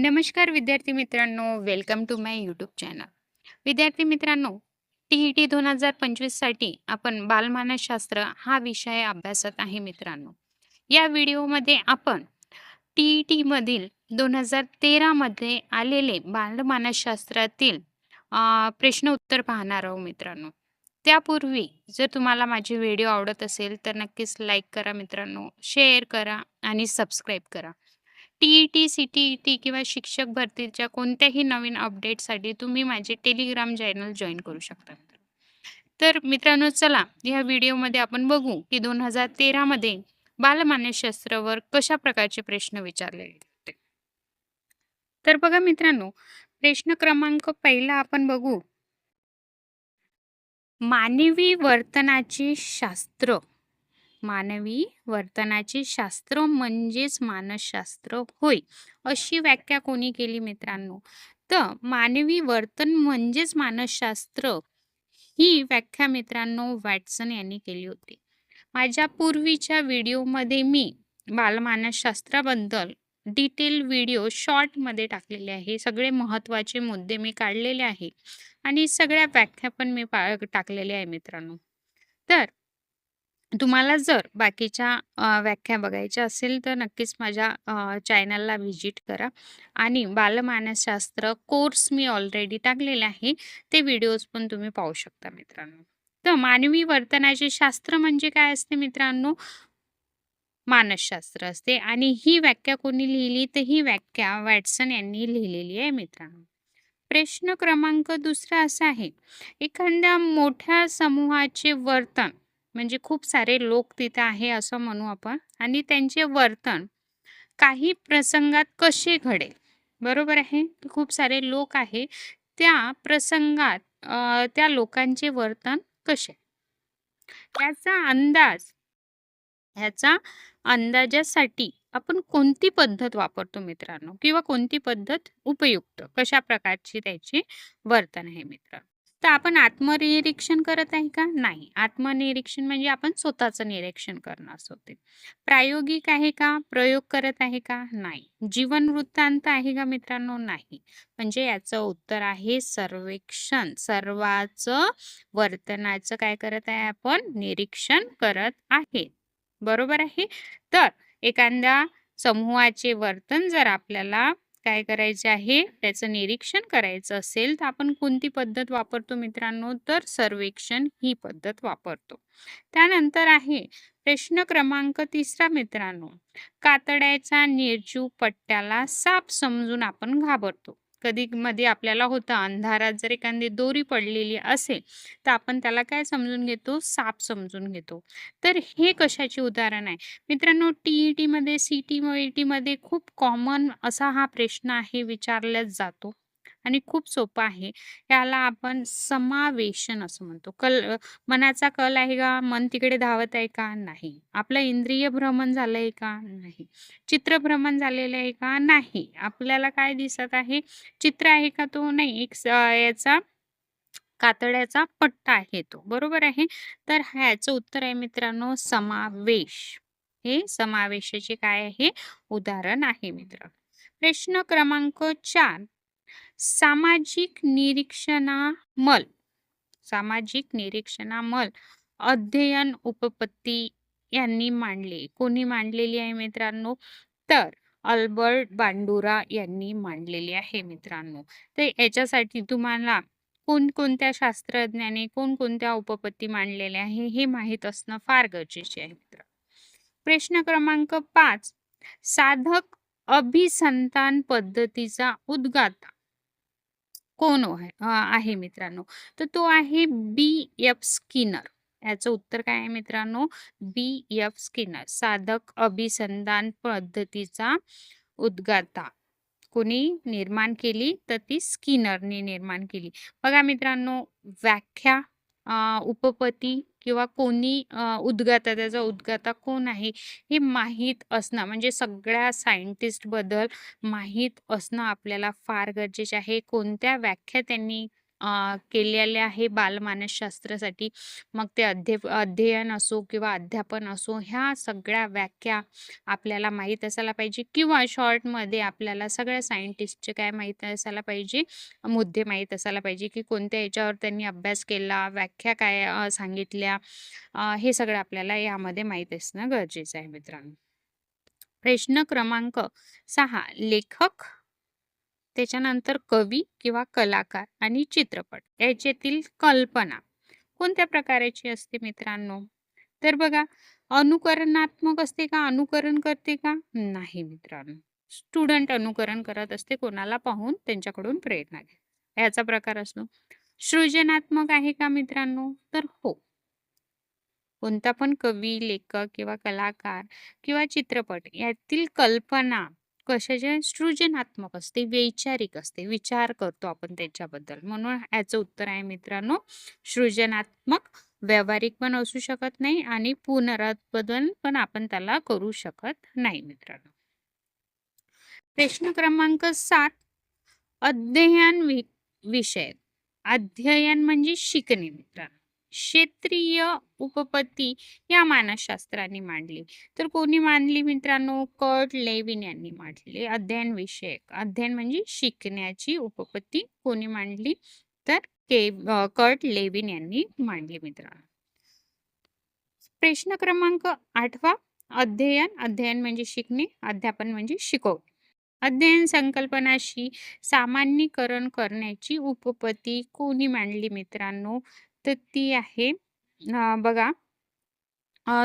नमस्कार विद्यार्थी मित्रांनो welcome to my YouTube channel विद्यार्थी मित्रांनो टी ई टी दोन हजार पंचवीससाठी आपण बालमानसशास्त्र हा विषय अभ्यासत आहे मित्रांनो. या व्हिडिओमध्ये आपण टी ई टीमधील दोन हजार तेरामध्ये आलेले बालमानसशास्त्रातील प्रश्न उत्तर पाहणार आहोत मित्रांनो. त्यापूर्वी जर तुम्हाला माझे व्हिडिओ आवडत असेल तर नक्कीच लाईक करा मित्रांनो शेअर करा आणि सबस्क्राईब करा. टी-ई-टी, सी-टी-ई-टी किंवा शिक्षक भरतीच्या कोणत्याही नवीन अपडेटसाठी तुम्ही माझे टेलिग्राम चॅनल जॉईन करू शकता. तर मित्रांनो चला या व्हिडिओमध्ये आपण बघू की दोन हजार तेरामध्ये बालमान्यशास्त्रावर कशा प्रकारचे प्रश्न विचारले होते. तर बघा मित्रांनो प्रश्न क्रमांक पहिला आपण बघू. मानवी वर्तनाचे शास्त्र मानवी वर्तनाचे शास्त्र म्हणजेच मानसशास्त्र होय. अशी व्याख्या कोणी केली मित्रांनो? तर मानवी वर्तन म्हणजेच मानसशास्त्र ही व्याख्या मित्रांनो वॅटसन यांनी केली होती. माझ्या पूर्वीच्या व्हिडिओमध्ये मी बालमानसशास्त्राबद्दल डिटेल व्हिडिओ शॉर्टमध्ये टाकलेले आहे. सगळे महत्त्वाचे मुद्दे मी काढलेले आहे आणि सगळ्या व्याख्या पण मी पा टाकलेल्या आहे मित्रांनो. तर तुम्हाला जर बाकीच्या अ, व्याख्या बघायच्या असेल तर नक्कीच माझ्या अ, चॅनलला व्हिजिट करा. आणि बालमानसशास्त्र कोर्स मी ऑलरेडी टाकलेला आहे. ते व्हिडिओज पण तुम्ही पाहू शकता मित्रांनो. तर मानवी वर्तनाचे शास्त्र म्हणजे काय असते मित्रांनो? मानसशास्त्र असते. आणि ही व्याख्या कोणी लिहिली? तर ही व्याख्या वॅटसन यांनी लिहिलेली आहे मित्रांनो. प्रश्न क्रमांक दुसरा असा आहे. एखाद्या मोठ्या समूहाचे वर्तन म्हणजे खूप सारे लोक तिथे आहे असं म्हणू आपण. आणि त्यांचे वर्तन काही प्रसंगात कसे घडेल? बरोबर आहे? खूप सारे लोक आहे. त्या प्रसंगात त्या लोकांचे वर्तन कसे? याचा अंदाज ह्याचा अंदाजासाठी आपण कोणती पद्धत वापरतो मित्रांनो? किंवा कोणती पद्धत उपयुक्त? कशा प्रकारची त्याची वर्तन आहे मित्र तर आपण आत्मनिरीक्षण करत आहे का? नाही. आत्मनिरीक्षण म्हणजे आपण स्वतःचं निरीक्षण करणं असं होते. प्रायोगिक आहे का? प्रयोग करत आहे का? नाही. जीवन वृत्तांत आहे का मित्रांनो? नाही. म्हणजे याचं उत्तर आहे सर्वेक्षण. सर्वाचं वर्तनाचं काय करत आहे आपण? निरीक्षण करत आहे. बरोबर आहे? तर एखाद्या समूहाचे वर्तन जर आपल्याला काय करायचे आहे? त्याचं निरीक्षण करायचं असेल तर आपण कोणती पद्धत वापरतो मित्रांनो? तर सर्वेक्षण ही पद्धत वापरतो. त्यानंतर आहे प्रश्न क्रमांक तिसरा मित्रांनो. कातड्याचा निर्जीव पट्ट्याला साप समजून आपण घाबरतो. कधी मध्ये आपल्याला होतं अंधारात जर एखादी दोरी पडलेली असेल तर आपण त्याला काय समजून घेतो? साप समजून घेतो. तर हे कशाचे उदाहरण आहे? मित्रांनो टी ई टीमध्ये सी टी ई टीमध्ये खूप कॉमन असा हा प्रश्न आहे विचारलाच जातो. आणि खूप सोपं आहे. याला आपण समावेशन असं म्हणतो. कल मनाचा कल आहे का? मन तिकडे धावत आहे का? नाही. आपलं इंद्रिय भ्रमण झालं आहे का? नाही. चित्रभ्रमण झालेलं आहे का? नाही. आपल्याला काय दिसत आहे? चित्र आहे का तो? नाही. एक याचा कातड्याचा पट्टा आहे तो. बरोबर आहे? तर ह्याचं उत्तर आहे मित्रांनो समावेश. हे समावेशाचे काय आहे? उदाहरण आहे मित्र. प्रश्न क्रमांक चार. सामाजिक निरीक्षणामल. सामाजिक निरीक्षणामल. अध्ययन उपपत्ती यांनी मांडले. कोणी मांडलेली आहे मित्रांनो? तर अल्बर्ट बांडुरा यांनी मांडलेली आहे मित्रांनो. तर याच्यासाठी तुम्हाला कोणकोणत्या शास्त्रज्ञाने कोणकोणत्या उपपत्ती मांडलेल्या आहे हे माहीत असणं फार गरजेचे आहे मित्र. प्रश्न क्रमांक पाच. साधक अभिसंतान पद्धतीचा उद्गाता. कोण हो आहे मित्रांनो. तर तो आहे बी एफ स्किनर. याचं उत्तर काय आहे मित्रांनो? B F Skinner. साधक अभिसंधान पद्धतीचा उद्गाता. कोणी निर्माण केली? तर ती स्किनरने निर्माण केली. बघा मित्रांनो व्याख्या उपपती किंवा कोणी उद्गाता त्याचा उद्गाता कोण आहे हे माहीत असणं म्हणजे सगळ्या सायंटिस्टबद्दल माहीत असणं आपल्याला फार गरजेचे आहे. कोणत्या व्याख्या त्यांनी अ, केलेले आहे बालमानसशास्त्रासाठी. मग ते अध्य अध्ययन असो किंवा अध्यापन असो, ह्या सगळ्या व्याख्या आपल्याला माहीत असायला पाहिजे किंवा शॉर्टमध्ये आपल्याला सगळ्या सायंटिस्टचे काय माहीत असायला पाहिजे, मुद्दे माहीत असायला पाहिजे, की कोणत्या याच्यावर त्यांनी अभ्यास केला, व्याख्या काय अ, सांगितल्या, अ, हे सगळं आपल्याला यामध्ये माहीत असणं गरजेचं आहे मित्रांनो. प्रश्न क्रमांक 6 लेखक, त्याच्यानंतर कवी किंवा कलाकार आणि चित्रपट याच्यातील कल्पना कोणत्या प्रकाराची असते मित्रांनो? तर बघा अनुकरणात्मक असते का? अनुकरण करते का? नाही मित्रांनो. स्टुडंट अनुकरण करत असते कोणाला पाहून त्यांच्याकडून प्रेरणा घ्या. याचा प्रकार असतो. सृजनात्मक आहे का मित्रांनो? तर हो. कोणता पण कवी, लेखक किंवा कलाकार किंवा चित्रपट यातील कल्पना कशाचे सृजनात्मक असते, वैचारिक असते. विचार करतो आपण त्याच्याबद्दल. म्हणून याचं उत्तर आहे मित्रांनो सृजनात्मक. व्यावहारिक पण असू शकत नाही आणि पुनरुत्पादन पण आपण त्याला करू शकत नाही मित्रांनो. प्रश्न क्रमांक सात अध्ययन विषय. अध्ययन म्हणजे शिकणे मित्रांनो. क्षेत्रीय उपपत्ती या मानसशास्त्राने मांडली. तर कोणी मांडली मित्रांनो? कर्ट लेविन यांनी मांडली. अध्ययन विषयक. अध्ययन म्हणजे शिकण्याची उपपत्ती कोणी मांडली? तर के कर्ट लेविन यांनी मांडली मित्रांनो. प्रश्न क्रमांक आठवा अध्ययन. अध्ययन म्हणजे शिकणे, अध्यापन म्हणजे शिकव अध्ययन संकल्पनाशी सामान्यीकरण करण्याची उपपत्ती कोणी मांडली मित्रांनो? तर ती आहे बघा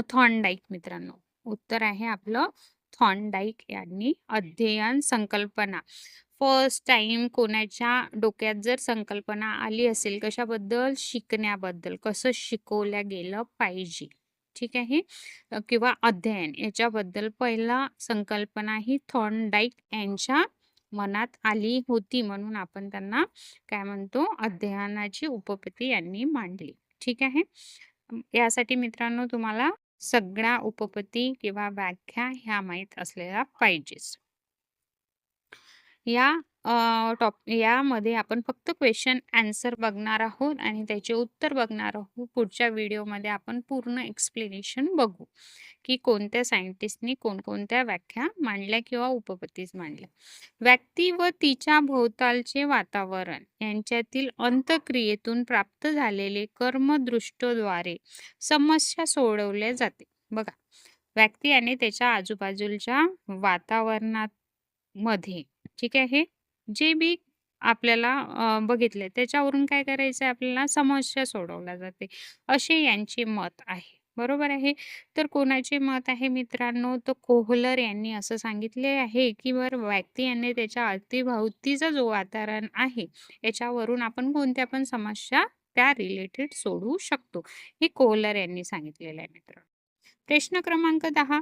थॉनडाईक मित्रांनो. उत्तर आहे आपलं थॉनडाईक यांनी अध्ययन संकल्पना. फर्स्ट टाइम कोणाच्या डोक्यात जर संकल्पना आली असेल कशाबद्दल? शिकण्याबद्दल. कसं शिकवल्या गेलं पाहिजे. ठीक आहे. किंवा अध्ययन याच्याबद्दल पहिला संकल्पना ही थॉनडाईक यांच्या मनात आली होती. म्हणून आपण त्यांना काय म्हणतो? अध्ययनाची उपपत्ती यांनी मांडली. ठीक आहे. यासाठी मित्रांनो तुम्हाला सगळ्या उपपत्ती किंवा व्याख्या ह्या माहीत असलेल्या पाहिजेच. या अ, टॉप यामध्ये आपण फक्त क्वेश्चन आन्सर बघणार आहोत आणि त्याचे उत्तर बघणार आहोत. पुढच्या व्हिडिओमध्ये आपण पूर्ण एक्सप्लेनेशन बघू, की कोणत्या सायंटिस्टनी कोणकोणत्या व्याख्या मांडल्या किंवा उपपतीस मांडल्या. व्यक्ती व तिच्या भोवतालचे वातावरण यांच्यातील अंतक्रियेतून प्राप्त झालेले कर्मदृष्टद्वारे समस्या सोडवल्या जाते. बघा, व्यक्ती आणि त्याच्या आजूबाजूच्या वातावरणामध्ये ठीक आहे, जे बी आपल्याला अ, बघितले त्याच्यावरून काय करायचं आहे आपल्याला समस्या सोडवल्या जाते. असे यांचे मत आहे. बरोबर आहे. तर कोणाचे मत आहे मित्रांनो? तर कोहलर यांनी असं सांगितले आहे, की बर व्यक्ती यांनी त्याच्या अवतीभोवतीचं जो वातावरण आहे, याच्यावरून आपण कोणत्या पण समस्या त्या रिलेटेड सोडवू शकतो. हे कोहलर यांनी सांगितलेलं आहे मित्रांनो. प्रश्न क्रमांक 10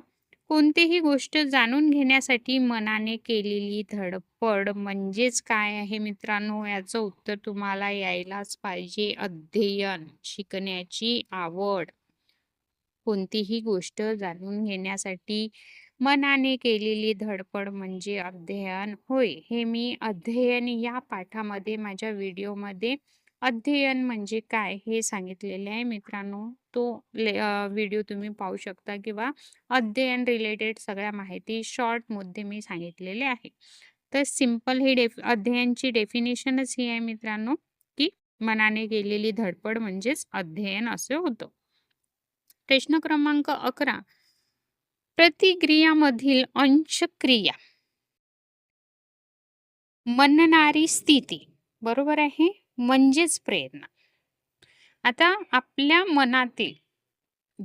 कोणतीही गोष्ट जाणून घेण्यासाठी मनाने केलेली धडपड म्हणजेच काय आहे मित्रांनो? याचं उत्तर तुम्हाला यायलाच पाहिजे. अध्ययन, शिकण्याची आवड. कोणतीही गोष्ट जाणून घेण्यासाठी मनाने केलेली धडपड म्हणजे अध्ययन होय. हे मी अध्ययन या पाठामध्ये माझ्या व्हिडिओमध्ये अध्ययन म्हणजे काय हे सांगितलेले आहे मित्रांनो. तो ले व्हिडिओ तुम्ही पाहू शकता किंवा अध्ययन रिलेटेड सगळ्या माहिती शॉर्ट मुद्दे मी सांगितलेले आहे. तर सिंपल ही डेफ अध्ययनची डेफिनेशनच ही आहे मित्रांनो, की मनाने केलेली धडपड म्हणजेच अध्ययन असं होतं. प्रश्न क्रमांक 11 प्रतिक्रियामधील अंशक्रिया. म्हणणारी स्थिती. बरोबर आहे. म्हणजेच प्रेरणा. आता आपल्या मनातील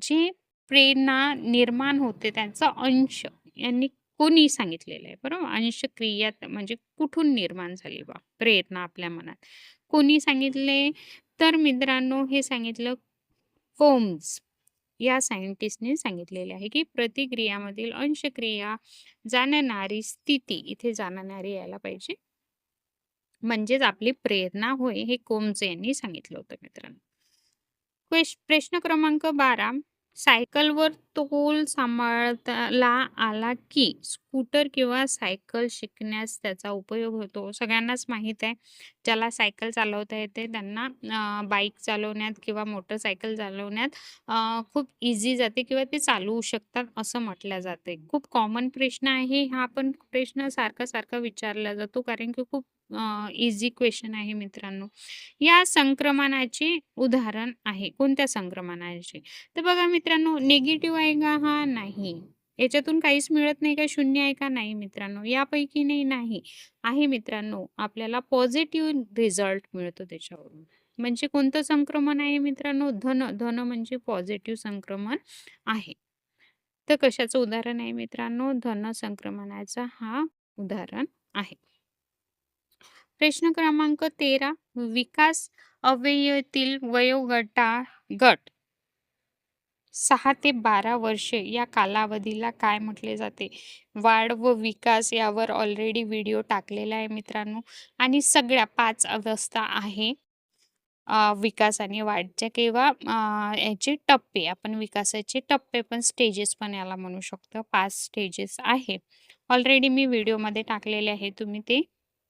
जे प्रेरणा निर्माण होते त्यांचा अंश यांनी कोणी सांगितलेलं आहे बरोबर. अंशक्रिया म्हणजे कुठून निर्माण झाली बा प्रेरणा आपल्या मनात. कोणी सांगितले? तर मित्रांनो हे सांगितलं कोम्स या सायंटिस्टने सांगितलेले आहे, की प्रतिक्रियामधील अंशक्रिया जाणणारी स्थिती इथे जाणणारी यायला पाहिजे. म्हणजेच आपली प्रेरणा होय, हे कोमजे यांनी सांगितलं होतं मित्रांनो. क्वेश प्रश्न क्रमांक 12 सायकलवर तोल सांभाळताला आला की स्कूटर किंवा सायकल शिकण्यास त्याचा उपयोग होतो. सगळ्यांनाच माहीत आहे, ज्याला सायकल चालवता येते त्यांना बाईक चालवण्यात किंवा मोटरसायकल चालवण्यात खूप इझी जाते किंवा ते चालवू शकतात असं म्हटलं जाते. खूप कॉमन प्रश्न आहे हा पण प्रश्न सारखा-सारखा विचारला जातो कारण की खूप इझी क्वेश्चन क्वेशन आहे मित्रांनो. या संक्रमणाचे उदाहरण आहे. कोणत्या संक्रमणाचे? तर बघा मित्रांनो निगेटिव्ह आहे का हा? नाही. याच्यातून काहीच मिळत नाही का? शून्य आहे का? नाही मित्रांनो. यापैकी नाही, नाही. आहे मित्रांनो. आपल्याला पॉझिटिव्ह रिझल्ट मिळतो त्याच्यावरून. म्हणजे कोणतं संक्रमण आहे मित्रांनो? धन. धन म्हणजे पॉझिटिव्ह संक्रमण आहे. तर कशाचं उदाहरण आहे मित्रांनो? धन संक्रमणाचा हा उदाहरण आहे. प्रश्न क्रमांक 13 विकास अवयतील वयोगटा गट सहा ते 12 वर्षे या कालावधीला काय म्हटले जाते? वाढ व विकास यावर ऑलरेडी व्हिडिओ टाकलेला आहे मित्रांनो आणि सगळ्या पाच अवस्था आहे. विकास आणि वाढच्या किंवा याचे टप्पे आपण विकासाचे टप्पे पण स्टेजेस पण याला म्हणू शकतो. पाच स्टेजेस आहे. ऑलरेडी मी व्हिडिओमध्ये टाकलेले आहे. तुम्ही ते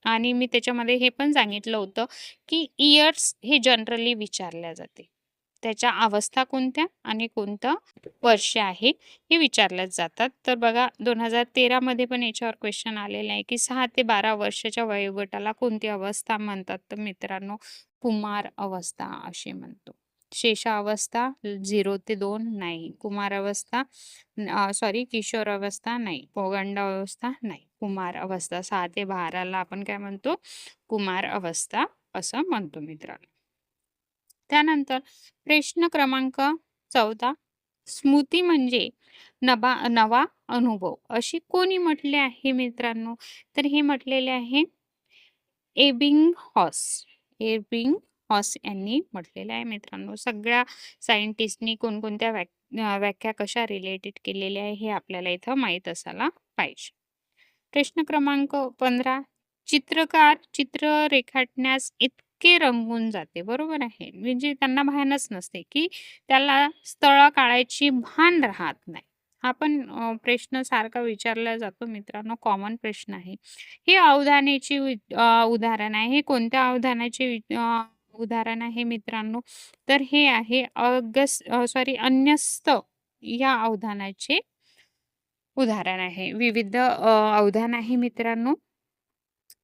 आणि मी त्याच्यामध्ये हे पण सांगितलं होतं, की इयर्स हे जनरली विचारल्या जाते. त्याच्या अवस्था कोणत्या आणि कोणतं वर्ष आहे हे विचारल्याच जातात. तर बघा 2013 मध्ये पण याच्यावर क्वेश्चन आलेला आहे, की सहा ते 12 वर्षाच्या वयोगटाला कोणती अवस्था म्हणतात? तर मित्रांनो कुमार अवस्था असे म्हणतो. शेषावस्था झिरो ते दोन नाही. कुमार अवस्था सॉरी किशोर अवस्था नाही. पोगंड अवस्था नाही. कुमार अवस्था सहा ते बाराला आपण काय म्हणतो? कुमार अवस्था असं म्हणतो मित्रांनो. त्यानंतर प्रश्न क्रमांक 14 स्मृती म्हणजे नबा नवा अनुभव अशी कोणी म्हटले आहे मित्रांनो? तर हे म्हटलेले आहे एबिंग हॉस एबिंग हॉस यांनी म्हटलेलं आहे मित्रांनो. सगळ्या सायंटिस्टनी कोणकोणत्या व्या व्याख्या कशा रिलेटेड केलेल्या आहे हे आपल्याला इथं माहीत असायला पाहिजे. प्रश्न क्रमांक 15 चित्रकार चित्र रेखाटण्यास इतके रंगून जाते. बरोबर आहे. म्हणजे त्यांना भानच नसते, की त्याला स्थळ काळायची भान राहत नाही. हा पण प्रश्न सारखा विचारला जातो मित्रांनो. कॉमन प्रश्न आहे. हे अवधानेची वि उदाहरण आहे. हे कोणत्या अवधानाचे उदाहरण आहे मित्रांनो? तर हे आहे अगस सॉरी अन्यस्त या अवधानाचे उदाहरण आहे. विविध अवधान आहे मित्रांनो.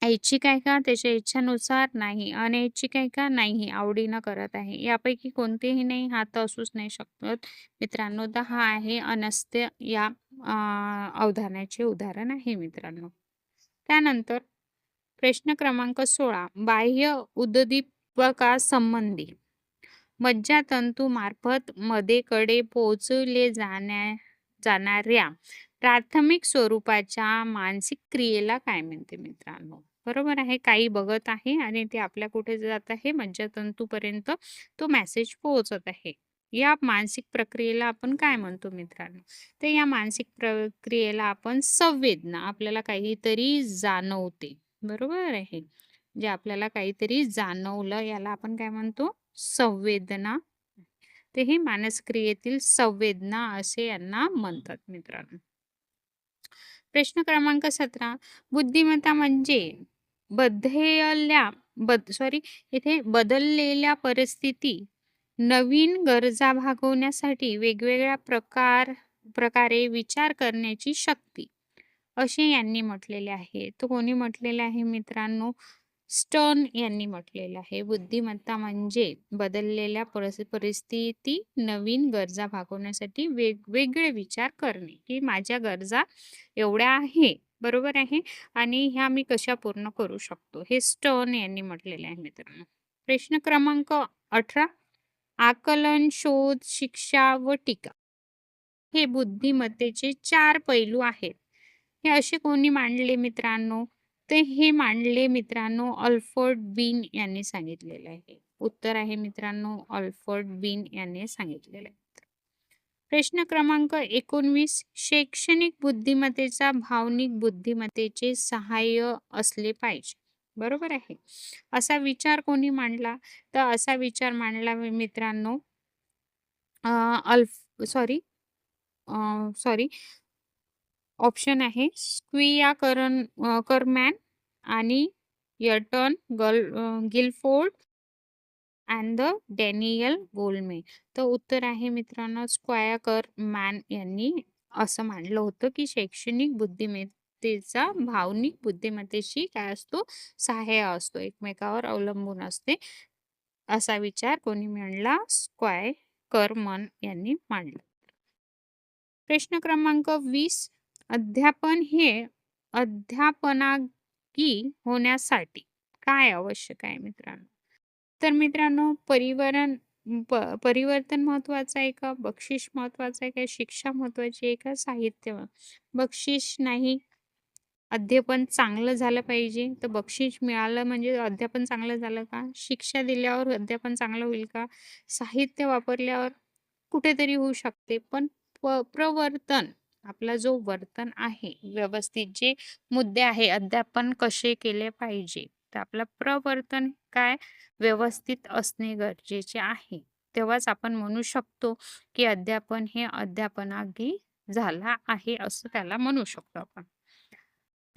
ऐच्छिक आहे का? त्याच्या इच्छानुसार नाही. अनैच्छिक आहे का? नाही. आवडीनं करत आहे. यापैकी कोणतेही नाही. हा तर असूच नाही शकत मित्रांनो. तर हा आहे अनस्त्य या अवधानाचे उदाहरण आहे मित्रांनो. त्यानंतर प्रश्न क्रमांक 16 बाह्य उद्दीपका संबंधी मज्जातंतू मार्फत मदेकडे पोहोचवले जाण्या जाणाऱ्या प्राथमिक स्वरूपाच्या मानसिक क्रियेला काय म्हणते मित्रांनो? बरोबर आहे. काही बघत आहे आणि ते आपल्या कुठे जात आहे? मज्जातंतूपर्यंत तो मेसेज पोहोचत आहे. या मानसिक प्रक्रियेला आपण काय म्हणतो मित्रांनो? तर या मानसिक प्रक्रियेला आपण संवेदना आपल्याला काहीतरी जाणवते. बरोबर आहे. जे आपल्याला काहीतरी जाणवलं याला आपण काय म्हणतो? संवेदना. ते हे मानसक्रियेतील संवेदना असे यांना म्हणतात मित्रांनो. प्रश्न क्रमांक 17 बुद्धिमत्ता म्हणजे बदललेल्या बद सॉरी इथे बदललेल्या परिस्थिती, नवीन गरजा भागवण्यासाठी वेगवेगळ्या प्रकार प्रकारे विचार करण्याची शक्ती, असे यांनी म्हटलेले आहे. तर कोणी म्हटलेले आहे मित्रांनो? स्टर्न यांनी म्हटलेलं आहे. बुद्धिमत्ता म्हणजे बदललेल्या परिस्थिती, नवीन गरजा भागवण्यासाठी वेगवेगळे विचार करणे, की माझ्या गरजा एवढ्या आहे, बरोबर आहे आणि ह्या मी कशा पूर्ण करू शकतो. हे स्टर्न यांनी म्हटलेले आहे मित्रांनो. प्रश्न क्रमांक 18 आकलन, शोध, शिक्षा व टीका हे बुद्धिमत्तेचे चार पैलू आहेत. हे असे कोणी मांडले मित्रांनो? तर हे मांडले मित्रांनो अल्फर्ड बीन यांनी सांगितलेलं आहे. उत्तर आहे मित्रांनो अल्फर्ड बीन यांनी सांगितलेलं आहे. प्रश्न क्रमांक 19 शैक्षणिक बुद्धिमत्तेचा भावनिक बुद्धिमत्तेचे सहाय्य असले पाहिजे. बरोबर आहे. असा विचार कोणी मांडला? तर असा विचार मांडला मित्रांनो अल्फ सॉरी सॉरी ऑप्शन आहे स्क्विया करन कर करमॅन आणि यर्टन गल Guilford and the Daniel Goleman तर उत्तर आहे मित्रांनो स्क्वाया कर मॅन यांनी असं मांडलं होतं की शैक्षणिक बुद्धिमत्तेचा भावनिक बुद्धिमत्तेशी काय असतो? सहाय्य असतो एकमेकावर अवलंबून असते. असा विचार कोणी म्हणला स्क्वाय करमन यांनी मांडला. प्रश्न क्रमांक वीस अध्यापन हे अध्यापनागी होण्यासाठी काय आवश्यक आहे मित्रांनो? तर मित्रांनो परिवरण प परिवर्तन महत्वाचं आहे का? बक्षीस महत्वाचं आहे का? शिक्षा महत्वाची आहे का? साहित्य बक्षीस नाही अध्यापन चांगलं झालं पाहिजे. तर बक्षीस मिळालं म्हणजे अध्यापन चांगलं झालं का? शिक्षा दिल्यावर अध्यापन चांगलं होईल का? साहित्य वापरल्यावर कुठेतरी होऊ शकते. पण प प्रवर्तन आपला जो वर्तन आहे व्यवस्थित जे मुद्दे आहे अध्यापन कसे केले पाहिजे? तर आपलं प्रवर्तन काय व्यवस्थित असणे गरजेचे आहे. तेव्हाच आपण म्हणू शकतो की अध्यापन हे अध्यापनागी झाला आहे असं त्याला म्हणू शकतो आपण.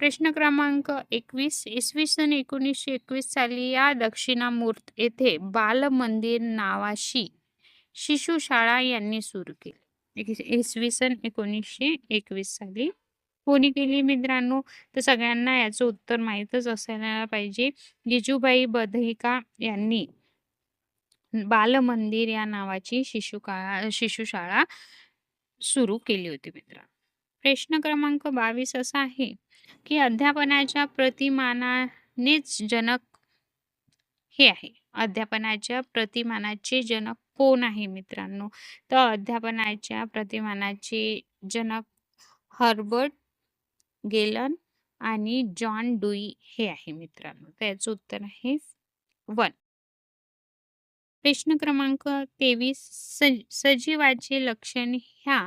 प्रश्न क्रमांक एकवीस इसवी सन एकोणीसशे एकवीस साली या दक्षिणामूर्त येथे बालमंदिर नावाशी शिशुशाळा यांनी सुरू केली. इसवी सन एकोणीसशे एकवीस साली कोणी केली मित्रांनो? तर सगळ्यांना याचं उत्तर माहीतच असायला पाहिजे. जिजूबाई बधिका यांनी बालमंदिर या नावाची शिशुकाळा शिशुशाळा सुरू केली होती मित्रांनो. प्रश्न क्रमांक बावीस असा आहे की अध्यापनाच्या प्रतिमानानेच जनक हे आहे. अध्यापनाच्या प्रतिमानाचे जनक कोण आहे मित्रांनो? तर अध्यापनाच्या प्रतिमानाचे जनक हर्बर्ट गेलन आणि जॉन डुई हे आहे मित्रांनो. त्याचं उत्तर आहे वन. प्रश्न क्रमांक तेवीस. सज सजीवाचे लक्षण ह्या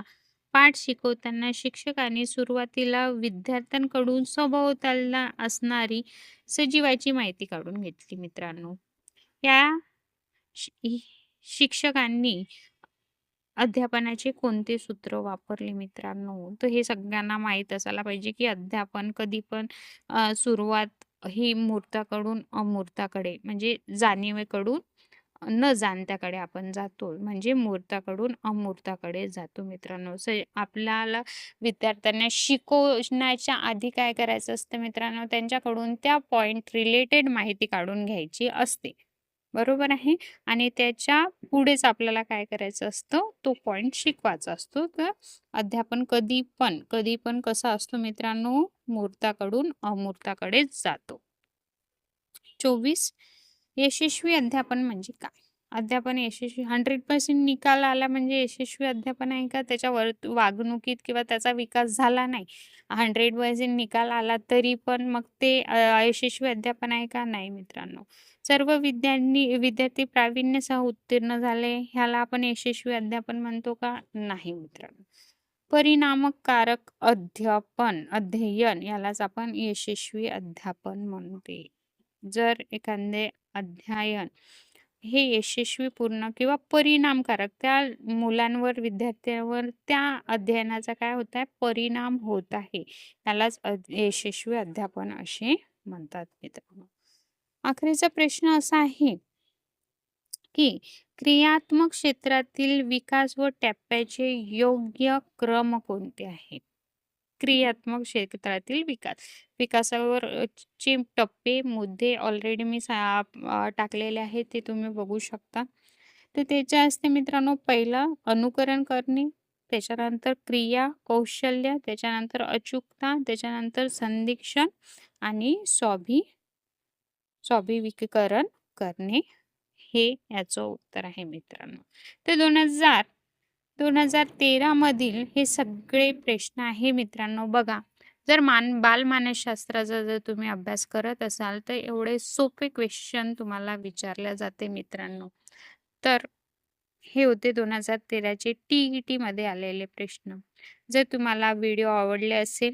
पाठ शिकवताना शिक्षकांनी सुरुवातीला विद्यार्थ्यांकडून सभोवतालला असणारी सजीवाची माहिती काढून घेतली मित्रांनो. या शिक्षकांनी अध्यापनाचे कोणते सूत्र वापरले मित्रांनो? तर हे सगळ्यांना माहीत असायला पाहिजे की अध्यापन कधी पण सुरुवात ही मूर्ताकडून अमूर्ताकडे म्हणजे जाणीवेकडून न जाणत्याकडे आपण जातो. म्हणजे मूर्ताकडून अमूर्ताकडे जातो मित्रांनो. स आपल्याला विद्यार्थ्यांना शिकवण्याच्या आधी काय करायचं असतं मित्रांनो? त्यांच्याकडून त्या पॉईंट रिलेटेड माहिती काढून घ्यायची असते. बरोबर आहे. आणि त्याच्या पुढेच आपल्याला काय करायचं असतं? तो पॉइंट शिकवायचा असतो. तर अध्यापन कधी पण कधी पण कसा असतो मित्रांनो? मूर्ताकडून अमूर्ताकडेच जातो. चोवीस यशस्वी अध्यापन म्हणजे काय? अध्यापन यशस्वी हंड्रेड पर्सेंट निकाल आला म्हणजे यशस्वी अध्यापन आहे का? त्याच्यावर वागणुकीत किंवा त्याचा विकास झाला नाही. हंड्रेड पर्सेंट निकाल आला तरी पण मग ते यशस्वी अयशस्वी अध्यापन आहे का? नाही मित्रांनो. सर्व विद्यार्थी विद्यार्थी प्रावीण्यसह उत्तीर्ण झाले. ह्याला आपण यशस्वी अध्यापन म्हणतो का? नाही मित्रांनो. परिणामकारक अध्यापन अध्ययन यालाच आपण यशस्वी अध्यापन म्हणते. जर एखादे अध्ययन हे यशस्वी पूर्ण किंवा परिणामकारक त्या मुलांवर विद्यार्थ्यांवर त्या अध्ययनाचा काय होत आहे? परिणाम होत आहे. त्यालाच यशस्वी अध्यापन असे म्हणतात मित्रांनो अखेरचा प्रश्न असा आहे की क्रियात्मक क्षेत्रातील विकास व टप्प्याचे योग्य क्रम कोणते आहेत? क्रियात्मक क्षेत्रातील विकास. विकासावर चे टप्पे मुद्दे ऑलरेडी मी सा टाकलेले आहेत ते तुम्ही बघू शकता. तर त्याच्या असते मित्रांनो पहिलं अनुकरण करणे त्याच्यानंतर क्रिया कौशल्य त्याच्यानंतर अचूकता त्याच्यानंतर संदिक्षण आणि स्वाभी स्वाभिविकरण करणे हे याचं उत्तर आहे मित्रांनो. तर दोन हजार दोन हजार तेरामधील हे सगळे प्रश्न आहे मित्रांनो बघा. जर मान बालमानसशास्त्राचा जर तुम्ही अभ्यास करत असाल तर एवढे सोपे क्वेश्चन तुम्हाला विचारले जाते मित्रांनो. तर हे होते दोन हजार तेराचे टी ई टीमध्ये आलेले प्रश्न. जर तुम्हाला व्हिडिओ आवडले असेल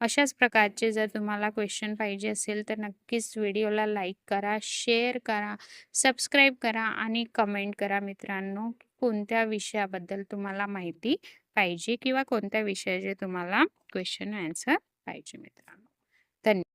अशाच प्रकारचे जर तुम्हाला क्वेश्चन पाहिजे असेल तर नक्कीच व्हिडिओला लाईक करा शेअर करा सबस्क्राईब करा आणि कमेंट करा मित्रांनो. कोणत्या विषयाबद्दल तुम्हाला माहिती पाहिजे किंवा कोणत्या विषयाचे तुम्हाला क्वेश्चन आन्सर पाहिजे मित्रांनो. धन्यवाद.